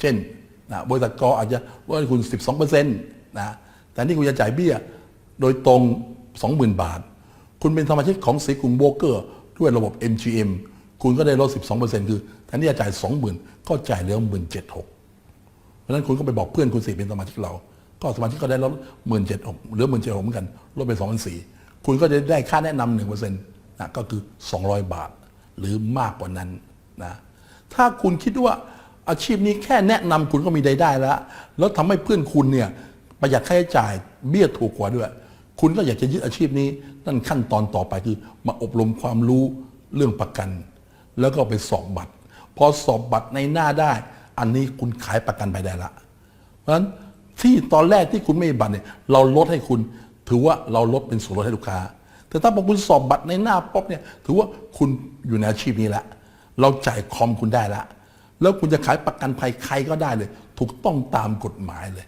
เช่นนะบริษัทกออาจจะลดให้คุณ 12%นะแต่นี่คุณจะจ่ายเบี้ยโดยตรง 20,000 บาท คุณเป็นสมาชิกของสีกรุงโบรกเกอร์ด้วยระบบ MGM คุณก็ได้ลด 12%คือแทนที่จะจ่าย 20,000 ก็จ่ายเหลือ 17,600เพราะฉะนั้นคุณก็ไปบอกเพื่อนคุณสิเป็นสมาชิกเรา ก็สมาชิกก็ได้ลดหมื่นเจ็ดหกเหลือหมื่นเจ็ดหกเหมือนกันลดไปสองพันสี่คุณก็จะได้ค่าแนะนำหนึ่งเปอร์เซ็นต์นะก็คือสองร้อยบาท หรือมากกว่านั้นนะถ้าคุณคิดว่า อาชีพนี้แค่แนะนำคุณก็มีรายได้แล้ว แล้วทำให้เพื่อนคุณเนี่ยประหยัดค่าใช้จ่ายเบี้ยถูกกว่าด้วย คุณก็อยากจะยึดอาชีพนี้นั่นขั้นตอนต่อไปคือมาอบรมความรู้เรื่องประกัน แล้วก็ไปสอบบัตร พอสอบบัตรในหน้าได้ อันนี้คุณขายประกันไปได้ละ เพราะฉะนั้นที่ตอนแรกที่คุณไม่มีบัตรเนี่ยเราลดให้คุณ ถือว่าเราลดเป็นส่วนลดให้ลูกค้า แต่ถ้าพอคุณสอบบัตรในหน้าป๊อปเนี่ยถือว่าคุณอยู่ในอาชีพนี้ล้วเราจ่ายคอมคุณได้ละ แล้วคุณจะขายประกันภัยใครก็ได้เลย ถูกต้องตามกฎหมายเลย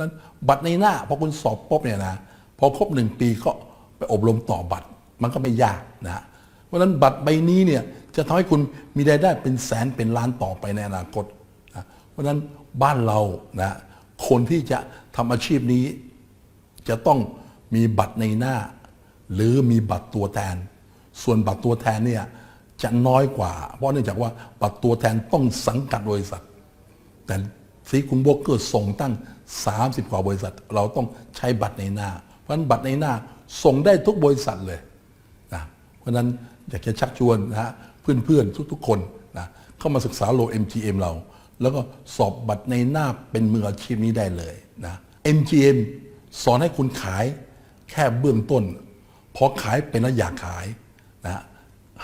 นั้นบัตรในหน้าพอคุณสอบป๊อปเนี่ยนะพอครบหนึ่งปีก็ไปอบรมต่อบัตรมันก็ไม่ยากนะเพราะฉะนั้นบัตรใบนี้เนี่ยจะทำให้คุณมีรายได้เป็นแสนเป็นล้านต่อไปในอนาคตนะเพราะฉะนั้นบ้านเรานะคนที่จะทำอาชีพนี้ จะต้องมีบัตรในหน้า หรือมีบัตรตัวแทน ส่วนบัตรตัวแทนเนี่ย จะน้อยกว่า เพราะเนื่องจากว่าบัตรตัวแทนต้องสังกัดบริษัท แต่สีคุณโบกเกอร์ส่งตั้ง 30 กว่าบริษัท เราต้องใช้บัตรในหน้า เพราะฉะนั้นบัตรในหน้าส่งได้ทุกบริษัทเลยนะเพราะฉะนั้นอยากจะชักชวนนะฮะเพื่อนๆ ทุกๆ คนนะเข้ามาศึกษาโล MGM เรา แล้วก็สอบบัตรในหน้าเป็นมืออาชีพนี้ได้เลยนะ MGM สอนให้คุณขายแค่เบื้องต้น พอขายเป็นแล้วอยากขายนะ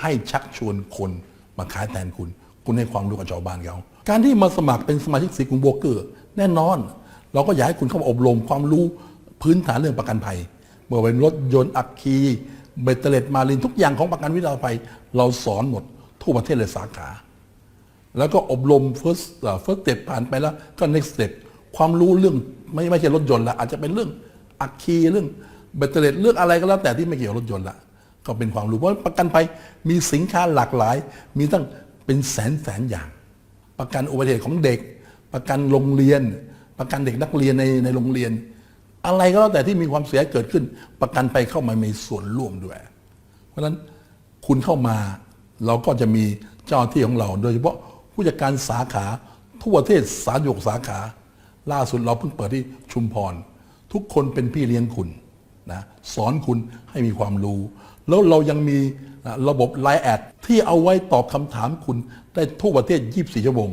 ให้ชักชวนคนมาขายแทนคุณ คุณให้ความรู้กับชาวบ้านเขาการที่มาสมัครเป็นสมาชิกสีกรุงโบรกเกอร์ แน่นอน เราก็อยากให้คุณเข้ามาอบรมความรู้พื้นฐานเรื่องประกันภัยเมื่อเป็นรถยนต์อัคคีเบตเตอร์เลตมาลินทุกอย่างของประกันวินาศภัยเราสอนหมดทั่วประเทศเลยสาขา แล้วก็อบรม first เอ่อ first step ผ่านไปแล้วก็ next step ความรู้เรื่องไม่ไม่ใช่รถยนต์ละอาจจะเป็นเรื่องอัคคีเรื่องแบตเตอรี่เรื่องอะไรก็แล้วแต่ที่ไม่เกี่ยวกับรถยนต์ละ ก็เป็นความรู้เพราะประกันภัยมีสินค้าหลากหลาย มีตั้งเป็นแสนแสนอย่าง ประกันอุบัติเหตุของเด็ก ประกันโรงเรียน ประกันเด็กนักเรียนในในโรงเรียน อะไรก็แล้วแต่ที่มีความเสียเกิดขึ้น ประกันภัยเข้ามามีส่วนร่วมด้วย เพราะฉะนั้นคุณเข้ามาเราก็จะมีเจ้าที่ของเรา โดยเฉพาะผู้จัดการสาขาทั่วประเทศสามยกสาขา ล่าสุดเราเพิ่งเปิดที่ชุมพร ทุกคนเป็นพี่เลี้ยงคุณ นะสอนคุณให้มีความรู้ แล้วเรายังมีอะระบบไลน์แอดที่เอาไว้ตอบคำถามคุณได้ทั่วประเทศ 24 ชั่วโมง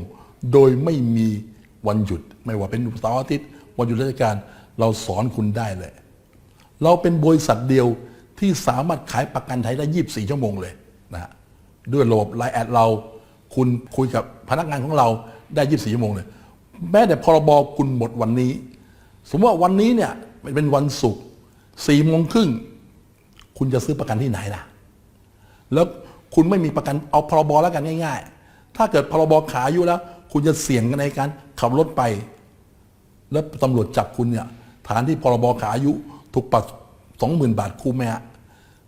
โดยไม่มีวันหยุด ไม่ว่าเป็นเสาร์อาทิตย์ วันหยุดราชการ เราสอนคุณได้เลย เราเป็นบริษัทเดียวที่สามารถขายประกันไทยได้ 24 ชั่วโมงเลยนะฮะด้วยระบบไลน์แอดเรา คุณคุยกับพนักงานของเราได้ 24 ชั่วโมงเลย แม้แต่พรบคุณหมดวันนี้ สมมติว่าวันนี้เนี่ยเป็นวันศุกร์ สี่โมงครึ่งคุณจะซื้อประกันที่ไหนล่ะ แล้วคุณไม่มีประกันเอาพรบแล้วกันง่าย ๆ ถ้าเกิดพรบขาอายุแล้ว คุณจะเสี่ยงกันในการขับรถไป แล้วตำรวจจับคุณเนี่ยฐานที่พรบขาอายุถูกปรับสองหมื่นบาทคุ้มไหมฮะ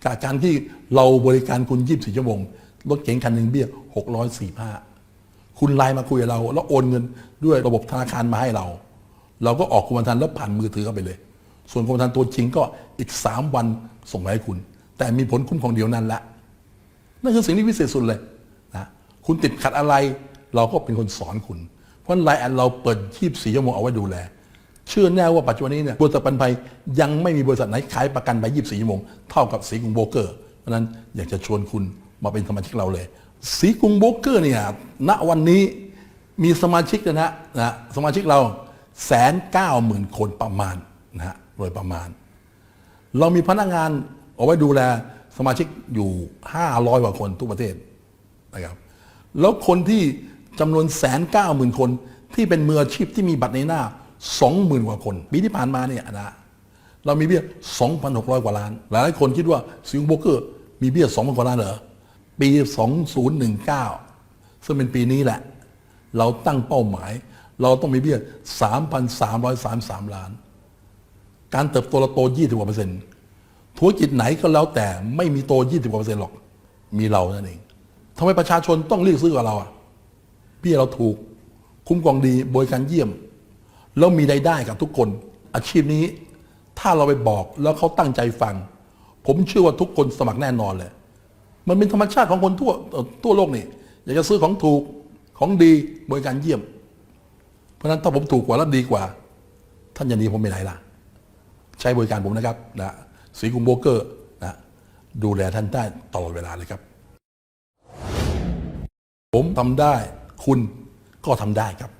กับการที่เราบริการคุณยี่สิบสี่ชั่วโมงรถเก๋งคันหนึ่งเบี้ยหกร้อยสี่ห้าคุณไลน์มาคุยกับเรา แล้วโอนเงินด้วยระบบธนาคารมาให้เรา เราก็ออกกรมธรรม์แล้วผ่านมือถือเข้าไปเลย ส่วนกรมธรรม์ตัวจริงก็อีกสามวันส่งมาให้คุณ แต่มีผลคุ้มครองเดียวนั้นแหละนั่นคือสิ่งที่พิเศษสุดเลยนะคุณติดขัดอะไรเราก็เป็นคนสอนคุณ เพราะไลน์แอดเราเปิด 24 ชั่วโมงเอาไว้ดูแล เชื่อแน่ว่าปัจจุบันนี้เนี่ยบริษัทประกันภัยยังไม่มีบริษัทไหนขายประกันไป 24 ชั่วโมงเท่ากับสีกรุงโบเกอร์ เพราะนั้นอยากจะชวนคุณมาเป็นสมาชิกเราเลย สีกรุงโบเกอร์เนี่ยณวันนี้มีสมาชิกนะนะสมาชิกเราแสนเก้าหมื่นคนประมาณนะฮะ โดยประมาณ เรามีพนักงานเอาไว้ดูแลสมาชิกอยู่ 500 กว่าคนทุกประเทศนะครับ แล้วคนที่จำนวนแสนเก้าหมื่นคนที่เป็นมืออาชีพที่มีบัตรในหน้า 20,000 กว่าคน ปีที่ผ่านมาเนี่ยนะเรามีเบี้ย 2,600 กว่าล้าน หลายคนคิดว่าสิงคโปร์เกอร์มีเบี้ย 2,000 กว่าล้านเหรอ ปี 2019 ซึ่งเป็นปีนี้แหละ เราตั้งเป้าหมาย เราต้องมีเบี้ย 3,333 ล้าน การเติบโตเราโต 20กว่าเปอร์เซ็นต์ธุรกิจไหนก็แล้วแต่ไม่มีโต 20กว่าเปอร์เซ็นต์หรอก มีเรานั่นเองทำไมประชาชนต้องเรียกซื้อกับเราอะเบี้ยเราถูกคุ้มครองดีบริการเยี่ยม แล้วมีรายได้กับทุกคน อาชีพนี้ ถ้าเราไปบอกแล้วเขาตั้งใจฟัง ผมเชื่อว่าทุกคนสมัครแน่นอนเลยมันเป็นธรรมชาติของคนทั่วทั่วโลกนี่อยากจะซื้อของถูกของดีบริการเยี่ยม เพราะฉะนั้นถ้าผมถูกกว่าและดีกว่า ท่านอย่าหนีผมไปไหนล่ะ ใช้บริการผมนะครับนะสีกุมโบเกอร์นะดูแลท่านได้ตลอดเวลาเลยครับ ผมทำได้คุณก็ทำได้ครับ